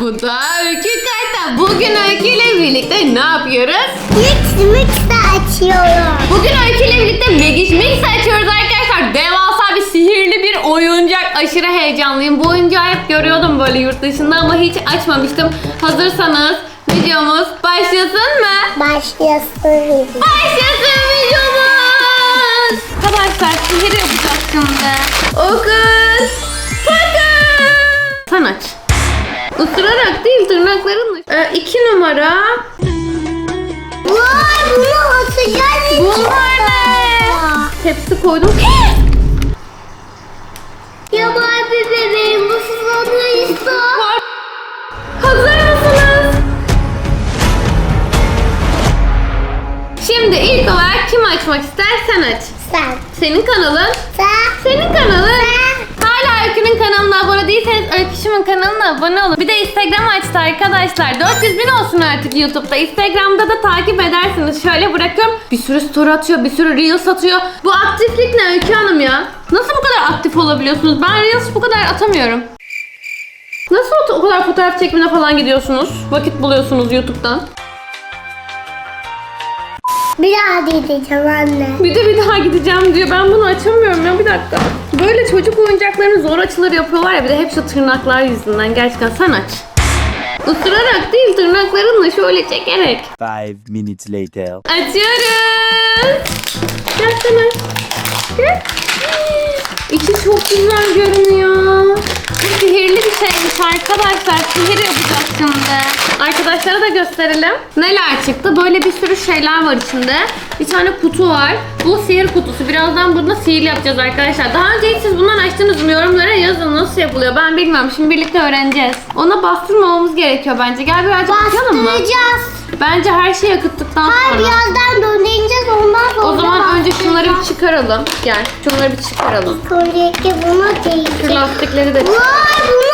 Bu da Öykü Karta. Bugün Öykü ile birlikte ne yapıyoruz? Mix mix de açıyorum. Bugün Öykü ile birlikte Magic Mix açıyoruz arkadaşlar. Devasa bir sihirli bir oyuncak. Aşırı heyecanlıyım. Bu oyuncağı hep görüyordum böyle yurt dışında ama hiç açmamıştım. Hazırsanız videomuz başlasın mı? Başlasın. Başlasın videomuz. Arkadaşlar sihir yapacağız şimdi. Okus. Pokus. Sen aç. Isırarak değil tırnaklarınla. Ee, iki numara. Vay bunu atacağız. Bunlar ne? Tepsi koydum. Ya Barbie bebeğim bu susadıysa. Hazır mısınız? Şimdi ilk olarak kim açmak ister sen aç. Sen. Senin kanalın. Sen. Senin kanalın. Kanalına abone değilseniz Öyküşüm'ün kanalına abone olun. Bir de Instagram açtı arkadaşlar. 400 bin olsun artık YouTube'da. Instagram'da da takip edersiniz. Şöyle bırakıyorum. Bir sürü story atıyor, bir sürü Reels atıyor. Bu aktiflik ne Öykü Hanım ya? Nasıl bu kadar aktif olabiliyorsunuz? Ben Reels bu kadar atamıyorum. Nasıl o- kadar fotoğraf çekimine falan gidiyorsunuz? Vakit buluyorsunuz YouTube'dan. Bir daha diyeceğim anne. Bir de bir daha gideceğim diyor. Ben bunu açamıyorum ya bir dakika. Böyle çocuk oyuncaklarını zor açılır yapıyorlar ya bir de hep şu tırnaklar yüzünden. Gerçekten sen aç. Isırarak değil tırnaklarınla şöyle çekerek. Five minutes later. Açıyoruz. Gel sen aç. Gel. İçi çok güzel görünüyor. Bir şeymiş arkadaşlar. Sihir yapacağız şimdi. Arkadaşlara da gösterelim. Neler çıktı? Böyle bir sürü şeyler var içinde. Bir tane kutu var. Bu sihir kutusu. Birazdan burada sihir yapacağız arkadaşlar. Daha önce hiç siz bundan açtınız mı? Yorumlara yazın nasıl yapılıyor. Ben bilmiyorum. Şimdi birlikte öğreneceğiz. Ona bastırmamamız gerekiyor bence. Gel birazcık bakalım mı? Bastıracağız. Bence her şeyi akıttıktan Hayır sonra. birazdan döneceğiz ondan sonra. O zaman önce şunları bir çıkaralım. Gel şunları bir çıkaralım. İlk önceki bunu Şu değil. lastikleri de Vay bunu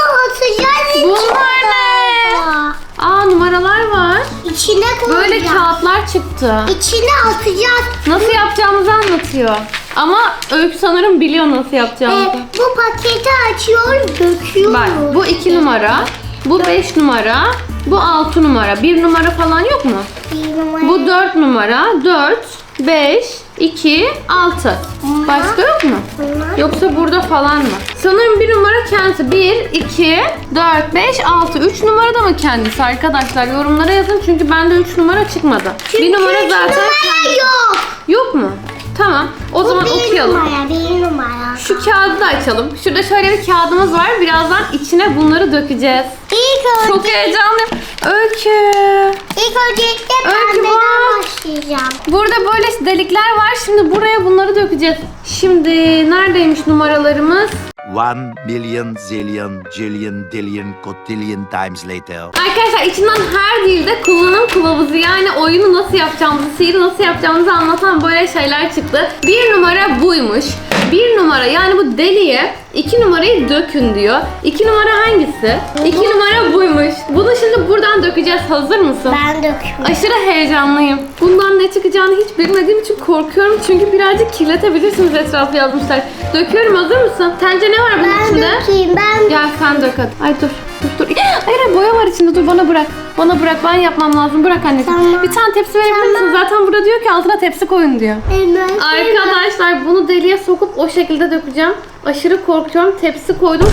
atacağız. Bunlar ne? Aa numaralar var. İçine koyacağız. Böyle kağıtlar çıktı. İçine atacağız. Nasıl yapacağımızı anlatıyor. Ama Öykü sanırım biliyor nasıl yapacağımızı. Ee, bu paketi açıyoruz, döküyoruz. Bak bu 2 numara. Bu 5 numara. Bu 6 numara. 1 numara falan yok mu? Bir numara. Bu 4 numara. 4, 5, 2, 6. Başka yok mu? Yoksa burada falan mı? Sanırım bir numara kendisi. 1, 2, 4, 5, 6. 3 numara da mı kendisi arkadaşlar? Yorumlara yazın çünkü bende 3 numara çıkmadı. bir numara zaten numara kendisi. yok. Yok mu? Tamam. O zaman bir okuyalım. numara. Şu kağıdı da açalım. Şurada şöyle bir kağıdımız var. Birazdan içine bunları dökeceğiz. İlk Çok önce, heyecanlıyım. Öykü. ilk öncelikle Öykü pembeden bak. başlayacağım. Burada böyle delikler var. Şimdi buraya bunları dökeceğiz. Şimdi neredeymiş numaralarımız? One million zillion jillion dillion cotillion times later. Arkadaşlar içinden her dilde kullanım kılavuzu yani oyunu nasıl yapacağımızı, sihiri nasıl yapacağımızı anlatan böyle şeyler çıktı. Bir numara buymuş. Bir numara yani bu deliye iki numarayı dökün diyor. İki numara hangisi? İki numara buymuş. Bunu şimdi buradan dökeceğiz. Hazır mısın? Ben döküyorum. Aşırı heyecanlıyım. Bundan ne çıkacağını hiç bilmediğim için korkuyorum. Çünkü birazcık kirletebilirsiniz etrafı yazmışlar. Döküyorum hazır mısın? Sence ne var bunun Ben içinde? dökeyim, ben Gel sen dök hadi. Ay dur. Dur dur. Hayır hayır boya var içinde dur bana bırak. Bana bırak ben yapmam lazım. Bırak anneciğim. Tamam. Bir tane tepsi verebilir misin? Zaten burada diyor ki altına tepsi koyun diyor. Hemen. Arkadaşlar bunu deliğe sokup o şekilde dökeceğim. Aşırı korkuyorum. Tepsi koydum.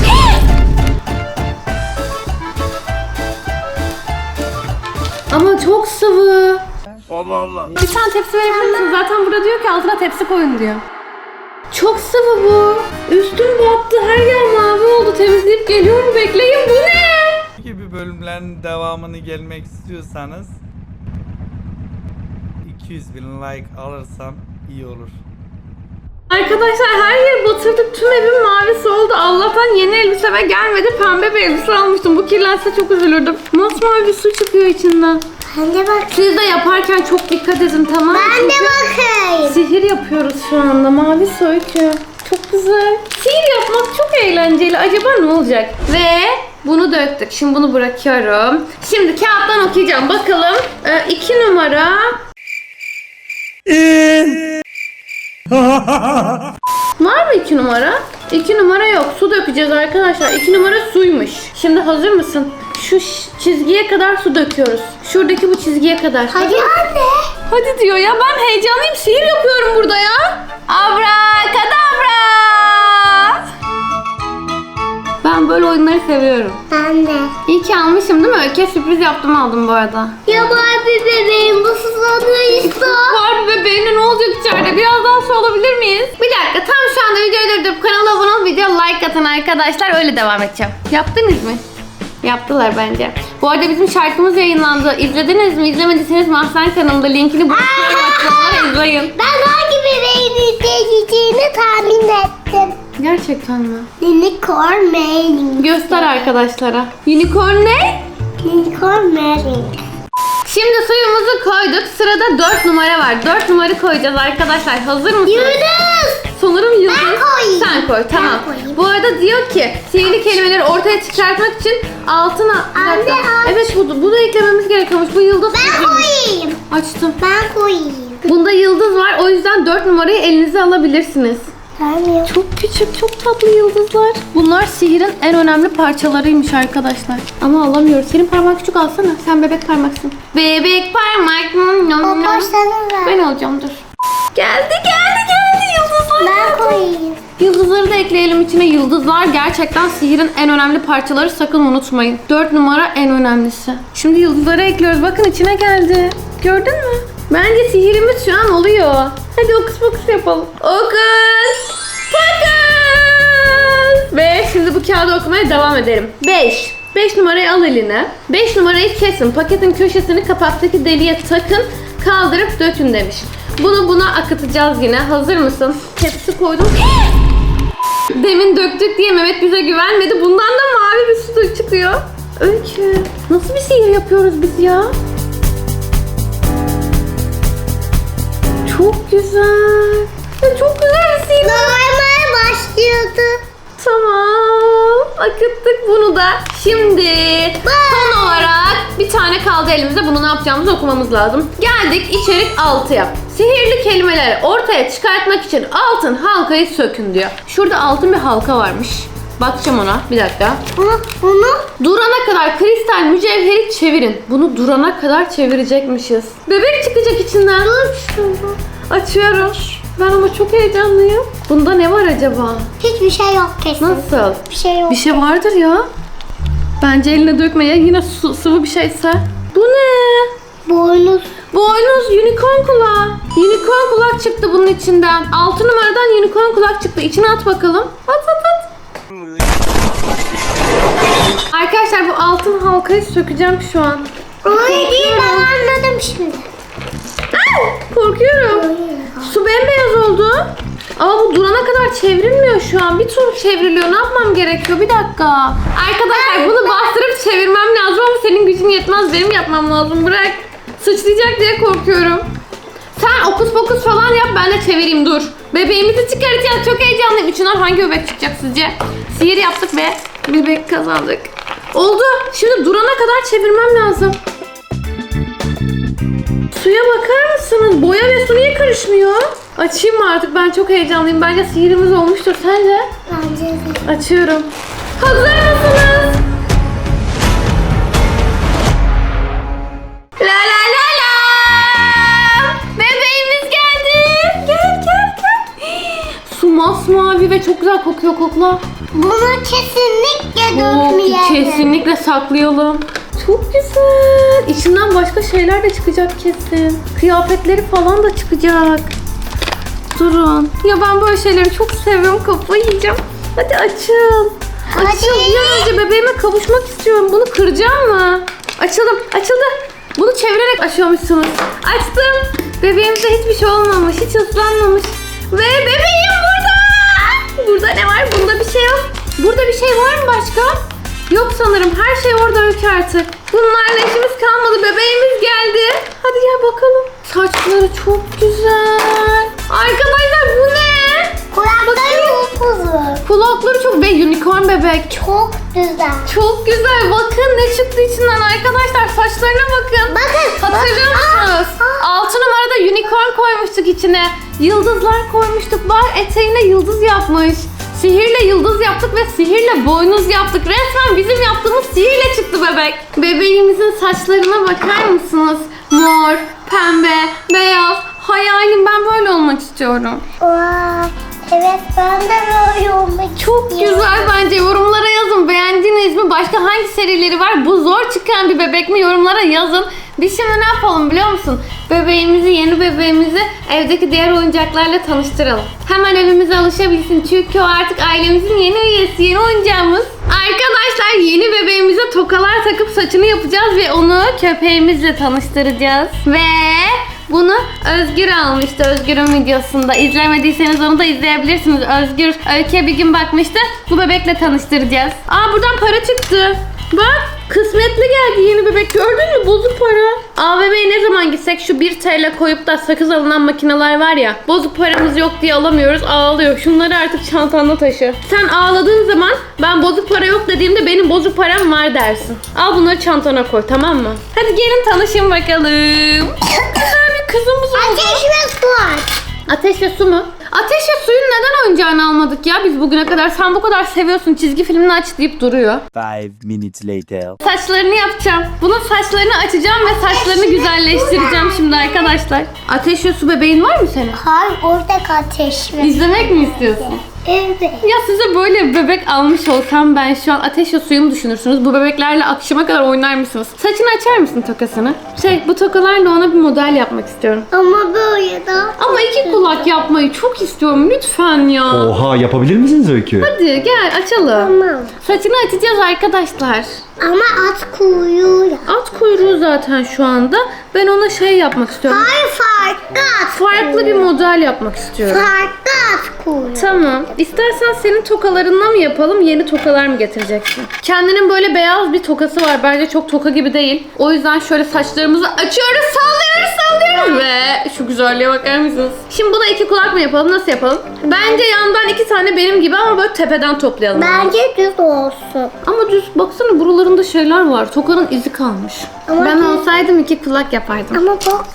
Ama çok sıvı. Allah Allah. Bir tane tepsi verebilir misin? Zaten burada diyor ki altına tepsi koyun diyor. Çok sıvı bu. Üstüm battı. Her yer mavi oldu. Temizleyip geliyorum. Bekleyin. Bu ne? Gibi bölümlerin devamını gelmek istiyorsanız 200 bin like alırsam iyi olur. Arkadaşlar her yeri batırdık. Tüm evim mavisi oldu. Allah'tan yeni elbiseme gelmedi. Pembe bir elbise almıştım. Bu kirlense çok üzülürdüm. Masmavi bir su çıkıyor içinden. Ben de bak. Siz de yaparken çok dikkat edin tamam mı? Ben de Çünkü bakayım. Sihir yapıyoruz şu anda. Mavi su öykü. Çok güzel. Sihir yapmak çok eğlenceli. Acaba ne olacak? Ve bunu döktük. Şimdi bunu bırakıyorum. Şimdi kağıttan okuyacağım. Bakalım. Ee, iki numara. Var mı iki numara? İki numara yok. Su dökeceğiz arkadaşlar. İki numara suymuş. Şimdi hazır mısın? Şu çizgiye kadar su döküyoruz. Şuradaki bu çizgiye kadar. Hadi anne. Hadi diyor ya ben heyecanlıyım. Sihir yapıyorum burada ya. Abrakadabra. Ben böyle oyunları seviyorum. Ben de. İyi ki almışım değil mi? Öykü sürpriz yaptım aldım bu arada. Ya Barbie bebeğim bu susadı işte. Barbie bebeğine ne olacak içeride? Biraz daha su alabilir miyiz? Bir dakika tam şu anda videoyu durdurup kanala abone olup video like atın arkadaşlar. Öyle devam edeceğim. Yaptınız mı? Yaptılar bence. Bu arada bizim şarkımız yayınlandı. İzlediniz mi? İzlemediyseniz Mahsen kanalında linkini. Açıklamalara izleyin. Ben hangi bebeğin izleyeceğini tahmin ettim. Gerçekten mi? Unicorn Mailing. Göster arkadaşlara. Unicorn ne? Unicorn Mailing. Şimdi suyumuzu koyduk. Sırada 4 numara var. 4 numara koyacağız arkadaşlar. Hazır mısınız? Yunus. Sanırım yıldız. Ben koyayım. Sen koy tamam. Ben. Bu arada diyor ki sihirli kelimeleri ortaya çıkartmak için altına... Anne, dakika. aç. Evet bu, bu da eklememiz gerekiyormuş. Bu yıldız. Ben koyayım. Açtım. Ben koyayım. Bunda yıldız var. O yüzden 4 numarayı elinize alabilirsiniz. Tamam. Çok küçük, çok tatlı yıldızlar. Bunlar sihirin en önemli parçalarıymış arkadaşlar. Ama alamıyoruz. Senin parmağın küçük alsana. Sen bebek parmaksın. Bebek parmak. Baba sana ver. Ben alacağım dur. Geldi geldi geldi yıldızlar. Ben koyayım. Yıldızları da ekleyelim içine. Yıldızlar gerçekten sihirin en önemli parçaları. Sakın unutmayın. 4 numara en önemlisi. Şimdi yıldızları ekliyoruz. Bakın içine geldi. Gördün mü? Bence sihirimiz şu an oluyor. Hadi okus pokus yapalım. Okus pokus. Ve şimdi bu kağıdı okumaya devam edelim. 5. 5 numarayı al eline. 5 numarayı kesin. Paketin köşesini kapaktaki deliğe takın. Kaldırıp dökün demiş. Bunu buna akıtacağız yine. Hazır mısın? Tepsi koydum. Demin döktük diye Mehmet bize güvenmedi. Bundan da mavi bir su çıkıyor. Öykü. Nasıl bir sihir yapıyoruz biz ya? Çok güzel. Ya çok güzel bir sihir. Bağırmaya başlıyordu. Tamam. Akıttık bunu da. Şimdi son olarak bir tane kaldı elimizde. Bunu ne yapacağımızı okumamız lazım. Geldik içerik 6'ya. Sihirli kelimeleri ortaya çıkartmak için altın halkayı sökün diyor. Şurada altın bir halka varmış. Bakacağım ona. Bir dakika. Bunu, bunu Durana kadar kristal mücevheri çevirin. Bunu durana kadar çevirecekmişiz. Bebek çıkacak içinden. dur şunu. Açıyorum. Ben ama çok heyecanlıyım. Bunda ne var acaba? Hiçbir şey yok kesin. Nasıl? Bir şey yok. Bir şey vardır ya. Bence eline dökme ya. Yine su- sıvı bir şeyse. Bu ne? Boynuz. Boynuz unicorn kulağı. Unicorn kulak çıktı bunun içinden. 6 numaradan unicorn kulak çıktı. İçine at bakalım. At at at. Arkadaşlar bu altın halkayı sökeceğim şu an. Öyle değil ben anladım şimdi. Korkuyorum. Su bembeyaz oldu. Ama bu durana kadar çevrilmiyor şu an. Bir tur çevriliyor. Ne yapmam gerekiyor? Bir dakika. Arkadaşlar bunu bastırıp çevirmem lazım ama senin gücün yetmez. Benim yapmam lazım. Bırak. Sıçrayacak diye korkuyorum. Sen okus pokus falan yap ben de çevireyim dur. Bebeğimizi çıkaracağız. Çok heyecanlıyım. İçinden hangi bebek çıkacak sizce? Sihir yaptık ve bebek kazandık. Oldu. Şimdi durana kadar çevirmem lazım. Suya bakar mısınız? Boya ve su niye karışmıyor? Açayım mı artık? Ben çok heyecanlıyım. Bence sihirimiz olmuştur. Sence? Bence de. Açıyorum. Hazır mısınız? La la la la! Bebeğimiz geldi. Gel gel gel. Su masmavi ve çok güzel kokuyor kokla. Bunu kesinlikle Oo, dökmeyelim. kesinlikle saklayalım. Çok güzel. İçinden başka şeyler de çıkacak kesin. Kıyafetleri falan da çıkacak. Durun. Ya ben böyle şeyleri çok seviyorum. Kafayı yiyeceğim. Hadi açıl. Hadi. Açıl. Bir an önce bebeğime kavuşmak istiyorum. Bunu kıracağım mı? Açalım. Açıldı. Bunu çevirerek açıyormuşsunuz. Açtım. Bebeğimize hiçbir şey olmamış. Hiç ıslanmamış. Ve bebeğim burada. Burada ne var? Bunda bir şey yok. Burada bir şey var mı başka? Yok sanırım. Her şey orada öykü artık. Bunlarla işimiz kalmadı. Bebeğimiz geldi. Hadi gel bakalım. Saçları çok güzel. Arkadaşlar bu ne? Kulakları upuzun. Kulakları çok ve unicorn bebek. Çok güzel. Çok güzel. Bakın ne çıktı içinden arkadaşlar. Saçlarına bakın. Bakın. Hatırlıyor bak- musunuz? Aa, aa. 6 numarada unicorn koymuştuk içine. Yıldızlar koymuştuk. Var eteğine yıldız yapmış. Sihirle yıldız yaptık ve sihirle boynuz yaptık. Resmen bizim yaptığımız sihirle çıktı bebek. Bebeğimizin saçlarına bakar mısınız? Mor, pembe, beyaz. Hayalim ben böyle olmak istiyorum. Vay, Evet ben de böyle olmak Çok istiyorum. güzel bence. Yorumlara yazın. Beğendiniz mi? Başka hangi serileri var? Bu zor çıkan bir bebek mi? Yorumlara yazın. Biz şimdi ne yapalım biliyor musun? Bebeğimizi, yeni bebeğimizi evdeki diğer oyuncaklarla tanıştıralım. Hemen evimize alışabilsin. Çünkü o artık ailemizin yeni üyesi, yeni oyuncağımız. Arkadaşlar yeni bebeğimize tokalar takıp saçını yapacağız ve onu köpeğimizle tanıştıracağız. Ve bunu Özgür almıştı Özgür'ün videosunda. İzlemediyseniz onu da izleyebilirsiniz. Özgür Öykü'ye bir gün bakmıştı. Bu bebekle tanıştıracağız. Aa buradan para çıktı. Bak kısmetli geldi yeni bebek. Gördün mü? Bozuk para. AVM'ye ne zaman gitsek şu 1 TL koyup da sakız alınan makineler var ya. Bozuk paramız yok diye alamıyoruz. Ağlıyor. Şunları artık çantanda taşı. Sen ağladığın zaman ben bozuk para yok dediğimde benim bozuk param var dersin. Al bunları çantana koy tamam mı? Hadi gelin tanışın bakalım. Çok güzel bir kızımız oldu. Ateş. Ateş ve su mu? Ateş ve suyun neden oyuncağını almadık ya biz bugüne kadar? Sen bu kadar seviyorsun çizgi filmini aç deyip duruyor. Five minutes later. Saçlarını yapacağım. Bunun saçlarını açacağım ve saçlarını güzelleştireceğim şimdi arkadaşlar. Ateş ve su bebeğin var mı senin? Hayır orada ateş ve İzlemek mi istiyorsun? Evet. Ya size böyle bir bebek almış olsam ben şu an ateş ve suyu mu düşünürsünüz? Bu bebeklerle akşama kadar oynar mısınız? Saçını açar mısın tokasını? Şey bu tokalarla ona bir model yapmak istiyorum. Ama böyle de. Ama iki kulak yapmayı çok istiyorum lütfen ya. Oha yapabilir misiniz Öykü? Hadi gel açalım. Tamam. Saçını açacağız arkadaşlar. Ama at kuyruğu ya. At kuyruğu zaten şu anda. Ben ona şey yapmak istiyorum. Hayır farklı at Farklı bir model yapmak istiyorum. Farklı kuyruğu. Tamam. İstersen senin tokalarından mı yapalım, yeni tokalar mı getireceksin? Kendinin böyle beyaz bir tokası var. Bence çok toka gibi değil. O yüzden şöyle saçlarımızı açıyoruz, sallıyoruz, sallıyoruz ve şu güzelliğe bakar mısınız? Şimdi buna iki kulak mı yapalım? Nasıl yapalım? Bence yandan iki tane benim gibi ama böyle tepeden toplayalım. Bence düz olsun. Ama düz baksana buralarında şeyler var. Tokanın izi kalmış. Ama ben düz- olsaydım iki kulak yapardım. Ama bak.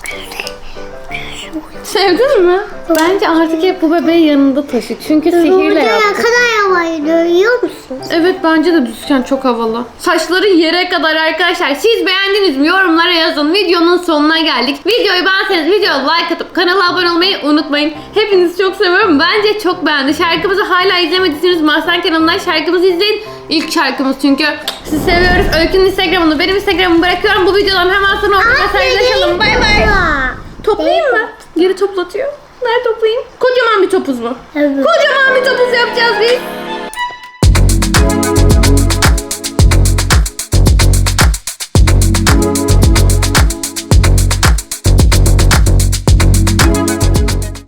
Sevdin mi? Bence artık hep bu bebeği yanında taşı. Çünkü sihirle Burada ne kadar havayı görüyor musun? Evet bence de düzken çok havalı. Saçları yere kadar arkadaşlar. Siz beğendiniz mi? Yorumlara yazın. Videonun sonuna geldik. Videoyu beğenseniz videoya like atıp kanala abone olmayı unutmayın. Hepinizi çok seviyorum. Bence çok beğendi. Şarkımızı hala izlemediyseniz Mahsen kanalından şarkımızı izleyin. İlk şarkımız çünkü. Sizi seviyoruz. Öykü'nün Instagram'ını benim Instagram'ımı bırakıyorum. Bu videodan hemen sonra orada mesajlaşalım. Bay bay. Toplayayım mı? Geri toplatıyor. Nerede toplayayım? Kocaman bir topuz mu? Evet. Kocaman bir topuz yapacağız biz.